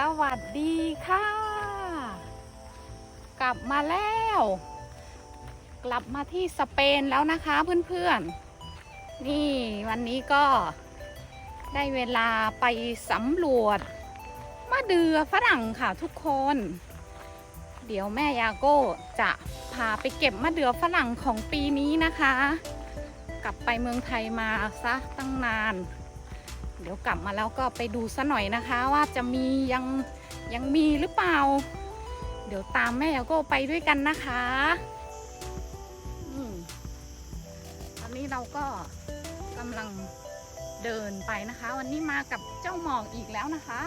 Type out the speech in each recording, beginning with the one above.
สวัสดีค่ะ กลับมาแล้ว กลับมาที่สเปนแล้วนะคะเพื่อนๆ นี่วันนี้ก็ได้เวลาไปสำรวจมะเดือฝรั่งค่ะทุกคน เดี๋ยวแม่ยาโก้จะพาไปเก็บมะเดื่อฝรั่งของปีนี้นะคะ กลับไปเมืองไทยมาซะตั้งนาน เดี๋ยวกลับมาแล้วก็ไปดูซะหน่อยนะคะว่าจะมียังยังมีหรือเปล่า เดี๋ยวตามแม่ยาก้ไปด้วยกันนะคะอืตอนนี้เราก็กำลังเดินไปนะคะ วันนี้มากับเจ้าหมอกอีกแล้วนะคะ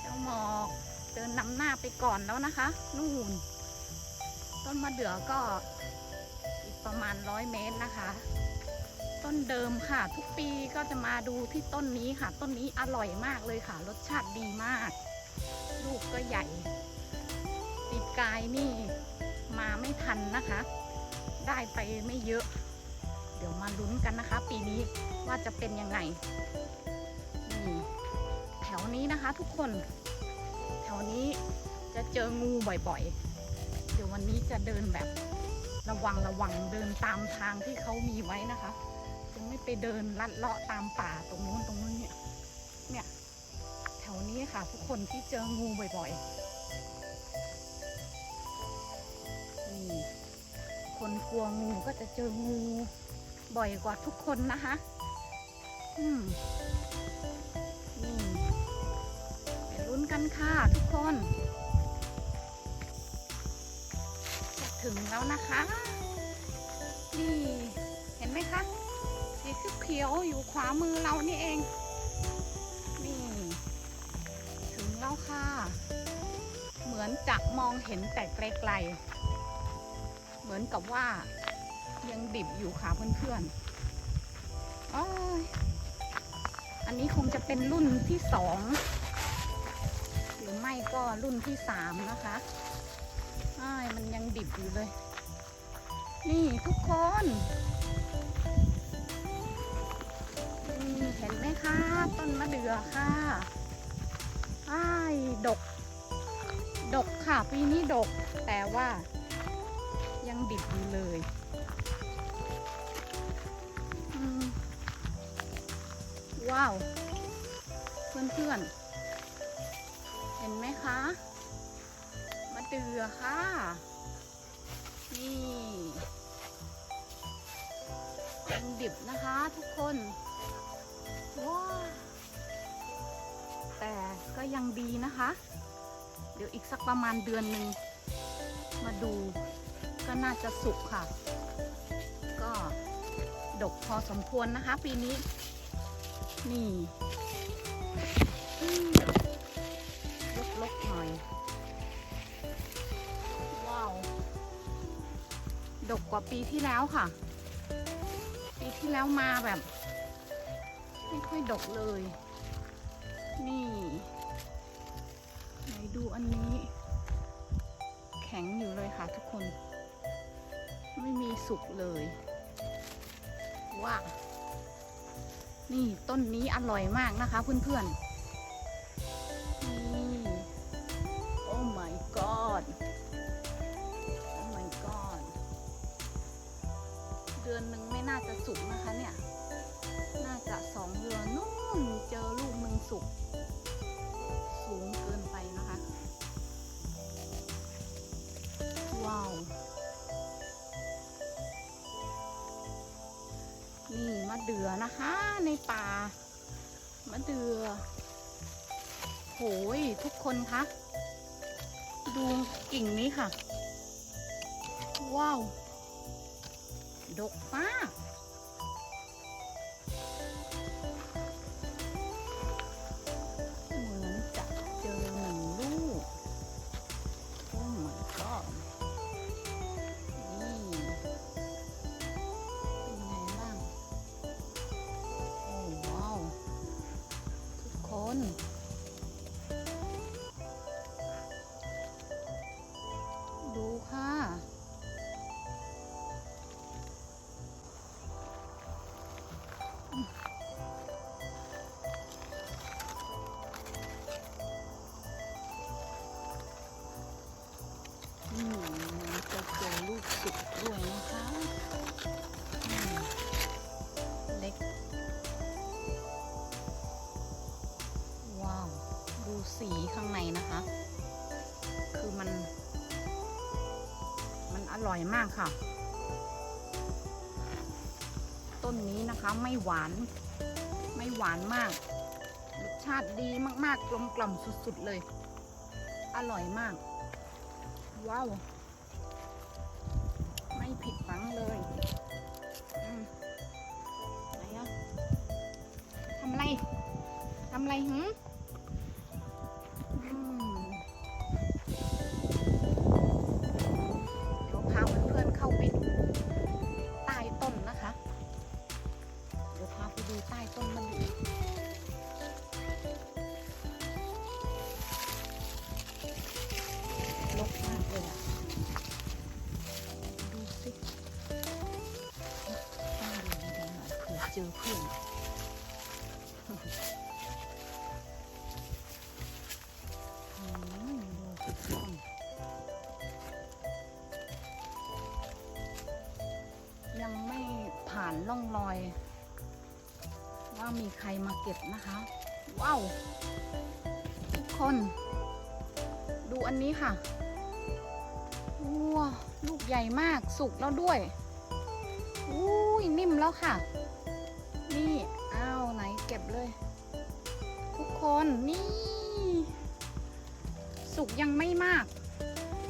เจ้าหมอกเดินนำหน้าไปก่อนแล้วนะคะ นู่น ต้นมะเดื่อก็อีกประมาณร้อยเมตรนะคะ ต้นเดิมค่ะ ทุกปีก็จะมาดูที่ต้นนี้ค่ะ ต้นนี้อร่อยมากเลยค่ะ รสชาติดีมาก ลูกก็ใหญ่ ปีกายนี่มาไม่ทันนะคะ ได้ไปไม่เยอะ เดี๋ยวมาลุ้นกันนะคะ ปีนี้ว่าจะเป็นยังไงนี่แถวนี้นะคะ ทุกคน แถวนี้จะเจองูบ่อยๆ เดี๋ยววันนี้จะเดินแบบระวังระวังเดินตามทางที่เขามีไว้นะคะ จะไม่ไปเดินลัดเลาะตามป่าตรงนู้นตรงนู้นเนี่ย เนี่ย แถวนี้ค่ะ ทุกคนที่เจองูบ่อยๆนี่คนกลัวงูก็จะเจองูบ่อยกว่าทุกคนนะคะ อืมนี่ไปลุ้นกันค่ะทุกคนจะถึงแล้วนะคะ นี่ เห็นไหมคะ เขียวๆอยู่ขวามือเรานี่เอง นี่ ถึงแล้วค่ะ เหมือนจะมองเห็นแต่ไกลๆ เหมือนกับว่ายังดิบอยู่ค่ะเพื่อนๆอ้อยอันนี้คงจะเป็นรุ่นที่สองหรือไม่ก็รุ่นที่สามนะคะอ้ายมันยังดิบอยู่เลย นี่ทุกคน เห็นไหมคะต้นมะเดื่อค่ะไอ้ดก ดกค่ะปีนี้ดก แต่ว่ายังดิบอยู่เลยว้าว เพื่อนๆ เห็นไหมคะมะเดื่อค่ะ นี่ยังดิบนะคะทุกคน แต่ก็ยังดีนะคะ เดี๋ยวอีกสักประมาณเดือนหนึ่งมาดูก็น่าจะสุกค่ะ ก็ดกพอสมควรนะคะ ปีนี้ นี่อืมลกๆหน่อย ว้าว ดกกว่าปีที่แล้วค่ะ ปีที่แล้วมาแบบ ไม่ค่อยดกเลย นี่ ไหนดูอันนี้ แข็งอยู่เลยค่ะทุกคน ไม่มีสุกเลย ว้านี่ต้นนี้อร่อยมากนะคะเพื่อนๆนี่โอ้ my god โอ้ my god เดือนหนึ่งไม่น่าจะสุกนะคะเนี่ย น่าจะสองเดือนนู่นเจอลูกมึงสุก สูงเกินไปนะคะ ว้าว นี่มะเดือนะคะ ในป่ามะเดือโหยทุกคนคะ ดูกิ่งนี้ค่ะ ว้าว ดกมาก ทุ อร่อยมากค่ะ ต้นนี้นะคะไม่หวาน ไม่หวานมาก รสชาติดีมากๆ กลมกล่อมสุดๆเลย อร่อยมาก ว้าว ไม่ผิดหวังเลยอืมไหนอะทำอะไรทำอะไรหืม ต้ต้นมันดูลกมากเลยอะดูสิต้องดูดีๆหน่อยเผื่อเจอเพื่อนอืมดูสิต้นยังไม่ผ่านร่องรอย ว่ามีใครมาเก็บนะคะ ว้าวทุกคน ดูอันนี้ค่ะว้าลูกใหญ่มากสุกแล้วด้วยอุ้ยนิ่มแล้วค่ะ นี่อ้าวไหนเก็บเลย ทุกคนนี่ สุกยังไม่มาก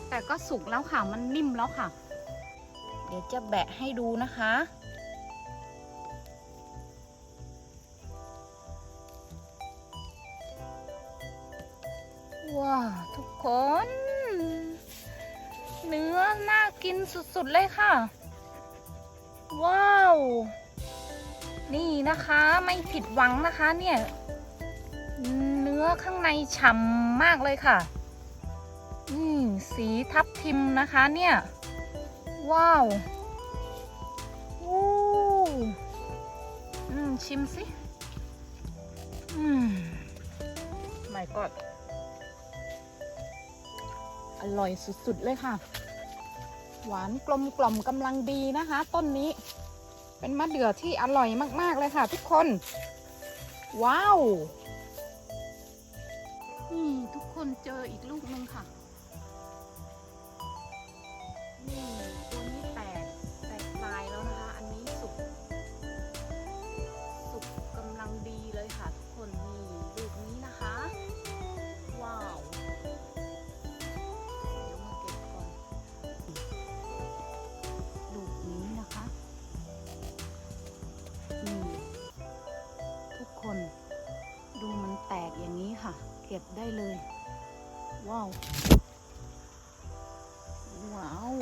แต่ก็สุกแล้วค่ะมันนิ่มแล้วค่ะ เดี๋ยวจะแบะให้ดูนะคะ ว้าวทุกคน เนื้อน่ากินสุดๆเลยค่ะ ว้าว นี่นะคะไม่ผิดหวังนะคะเนี่ย เนื้อข้างในฉ่ำมากเลยค่ะอืมสีทับทิมนะคะเนี่ย ว้าวอู้อืมชิมสิ อืมไม่ก็อ ร่อยสุดๆเลยค่ะ หวานกลมกล่อมกำลังดีนะคะ ต้นนี้ เป็นมะเดื่อที่อร่อยมากๆเลยค่ะ ทุกคน ว้าวนี่ทุกคนเจออีกลูกหนึ่งค่ะนี่ เก็บได้เลย ว้าว ว้าว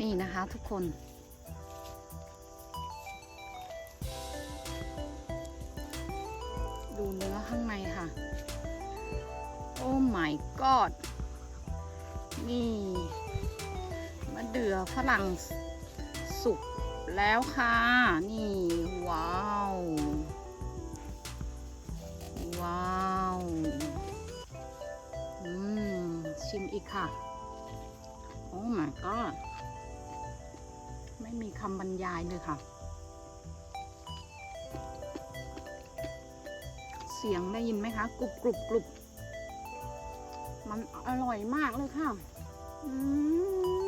นี่นะคะทุกคน ดูเนื้อข้างในค่ะ โอ้ my god นี่มะเดื่อฝรั่งสุก แล้วค่ะ นี่ ว้าว ว้าวอืมชิมอีกค่ะ โอ้ my god ไม่มีคำบรรยายเลยค่ะ เสียงได้ยินไหมคะกรุบกรุบกรุบมันอร่อยมากเลยค่ะ อืม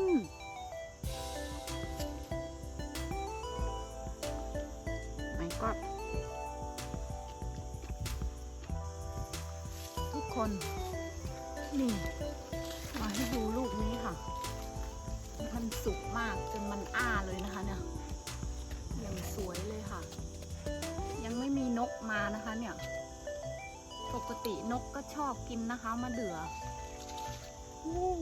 จนมันอ้าเลยนะคะเนี่ยยังสวยเลยค่ะ ยังไม่มีนกมานะคะเนี่ย ปกตินกก็ชอบกินนะคะมะเดื่ออู้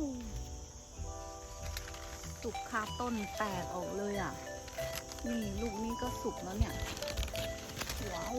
สุกคาต้นแตกออกเลยอะ นี่ลูกนี้ก็สุกแล้วเนี่ย ว้าว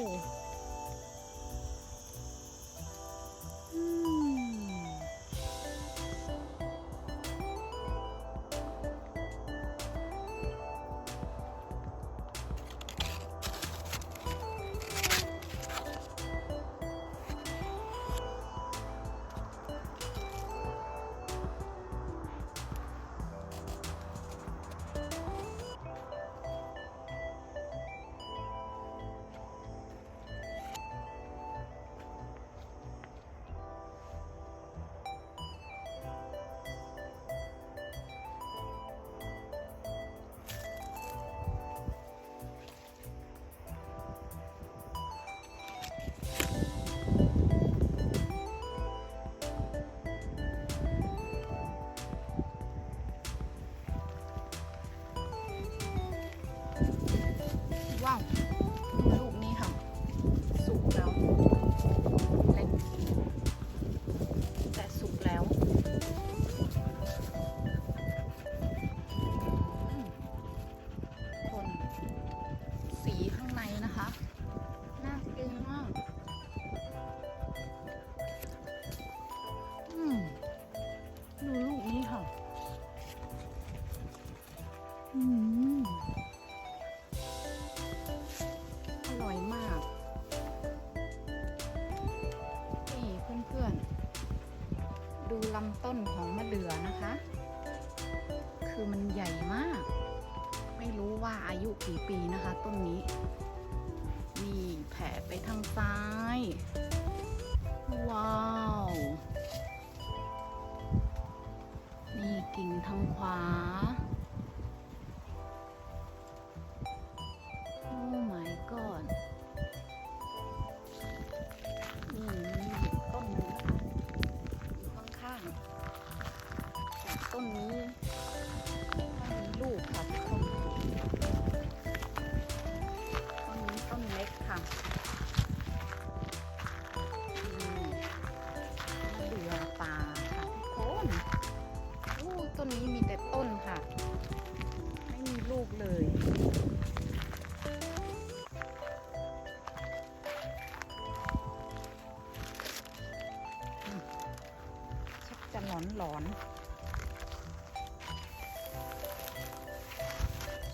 อายุกี่ปีนะคะ ต้นนี้ นี่แผ่ไปทางซ้าย ว้าว นี่กิ่งทางขวา หลอนหลอน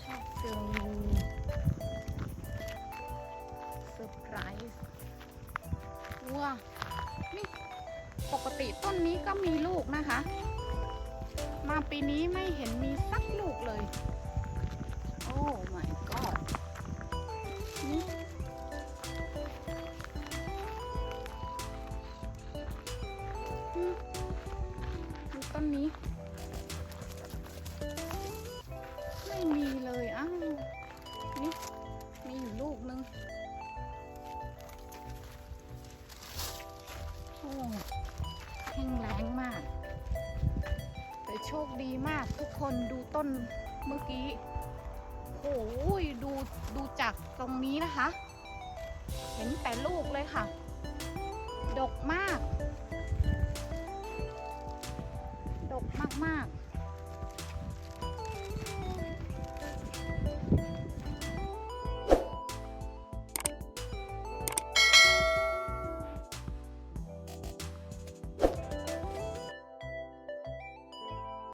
ชอบเจองูเซอร์ไพรส์ว้านี่ปกติต้นนี้ก็มีลูกนะคะ มาปีนี้ไม่เห็นมีสักลูกเลย โอ้ my god นี่ ต้นนี้ ไม่มีเลยอ้าวนี่มีอยู่ลูกนึงโอ้แห้งแล้งมาก แต่โชคดีมากทุกคนดูต้นเมื่อกี้โอ้ยดูดูจากตรงนี้นะคะ เห็นแต่ลูกเลยค่ะ ดกมาก มาก ๆ